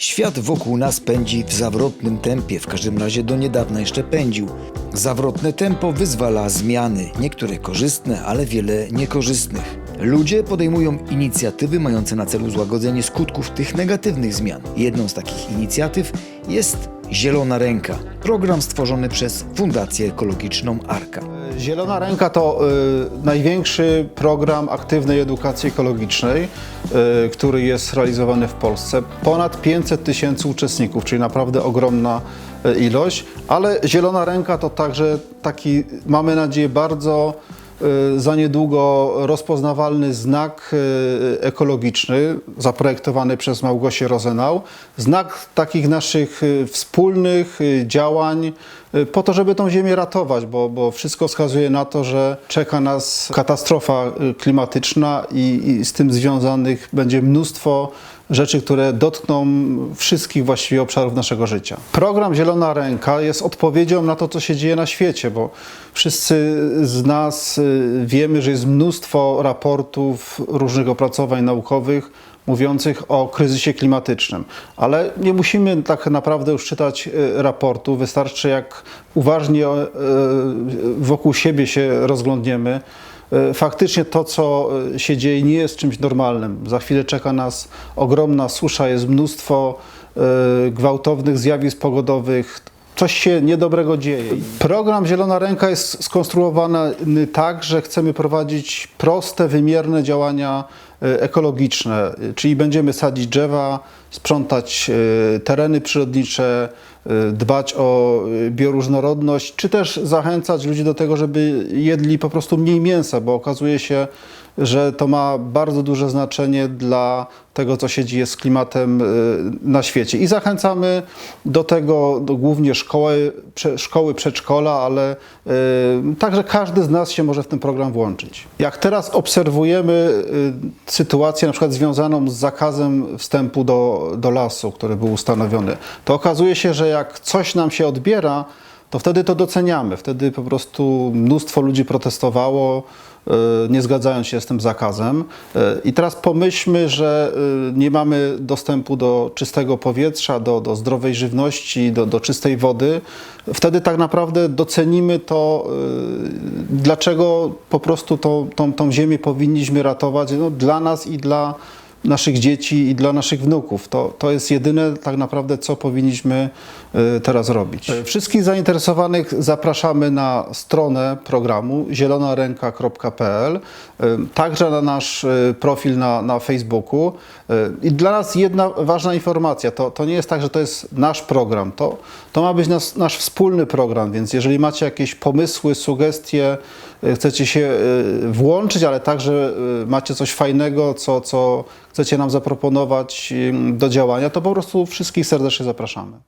Świat wokół nas pędzi w zawrotnym tempie, w każdym razie do niedawna jeszcze pędził. Zawrotne tempo wyzwala zmiany, niektóre korzystne, ale wiele niekorzystnych. Ludzie podejmują inicjatywy mające na celu złagodzenie skutków tych negatywnych zmian. Jedną z takich inicjatyw jest Zielona Ręka, program stworzony przez Fundację Ekologiczną Arka. Zielona Ręka to y, największy program aktywnej edukacji ekologicznej, y, który jest realizowany w Polsce. Ponad 500 tysięcy uczestników, czyli naprawdę ogromna y, ilość, ale Zielona Ręka to także taki, mamy nadzieję, bardzo za niedługo rozpoznawalny znak y, ekologiczny zaprojektowany przez Małgosię Rozenau. Znak takich naszych y, wspólnych y, działań y, po to, żeby tą ziemię ratować, bo, bo wszystko wskazuje na to, że czeka nas katastrofa y, klimatyczna i, i z tym związanych będzie mnóstwo rzeczy, które dotkną wszystkich właściwie obszarów naszego życia. Program Zielona Ręka jest odpowiedzią na to, co się dzieje na świecie, bo wszyscy z nas y, wiemy, że jest mnóstwo raportów, różnych opracowań naukowych mówiących o kryzysie klimatycznym. Ale nie musimy tak naprawdę już czytać y, raportu, wystarczy jak uważnie y, wokół siebie się rozglądniemy, faktycznie to, co e, się dzieje, nie jest czymś normalnym. Za chwilę czeka nas ogromna susza, jest mnóstwo e, gwałtownych zjawisk pogodowych. Coś się niedobrego dzieje. Program Zielona Ręka jest skonstruowany tak, że chcemy prowadzić proste, wymierne działania e, ekologiczne, e, czyli będziemy sadzić drzewa, sprzątać e, tereny przyrodnicze, e, dbać o e, bioróżnorodność, czy też zachęcać ludzi do tego, żeby jedli po prostu mniej mięsa, bo okazuje się, że to ma bardzo duże znaczenie dla tego, co się dzieje z klimatem e, na świecie. I zachęcamy do tego do głównie szkoły, szkoły, przedszkola, ale e, także każdy z nas się może w ten program włączyć. Jak teraz obserwujemy e, sytuację na przykład związaną z zakazem wstępu do, do lasu, który był ustanowiony, to okazuje się, że jak coś nam się odbiera, to wtedy to doceniamy. Wtedy po prostu mnóstwo ludzi protestowało, e, nie zgadzając się z tym zakazem. E, I teraz pomyślmy, że e, nie mamy dostępu do czystego powietrza, do, do zdrowej żywności, do, do czystej wody. Wtedy tak naprawdę docenimy to, dlaczego po prostu tą, tą, tą ziemię powinniśmy ratować no, dla nas i dla naszych dzieci i dla naszych wnuków. To, to jest jedyne tak naprawdę, co powinniśmy y, teraz robić. Wszystkich zainteresowanych zapraszamy na stronę programu zielonarenka.pl, y, także na nasz y, profil na, na Facebooku. I dla nas jedna ważna informacja, to, to nie jest tak, że to jest nasz program, to, to ma być nas, nasz wspólny program, więc jeżeli macie jakieś pomysły, sugestie, chcecie się włączyć, ale także macie coś fajnego, co, co chcecie nam zaproponować do działania, to po prostu wszystkich serdecznie zapraszamy.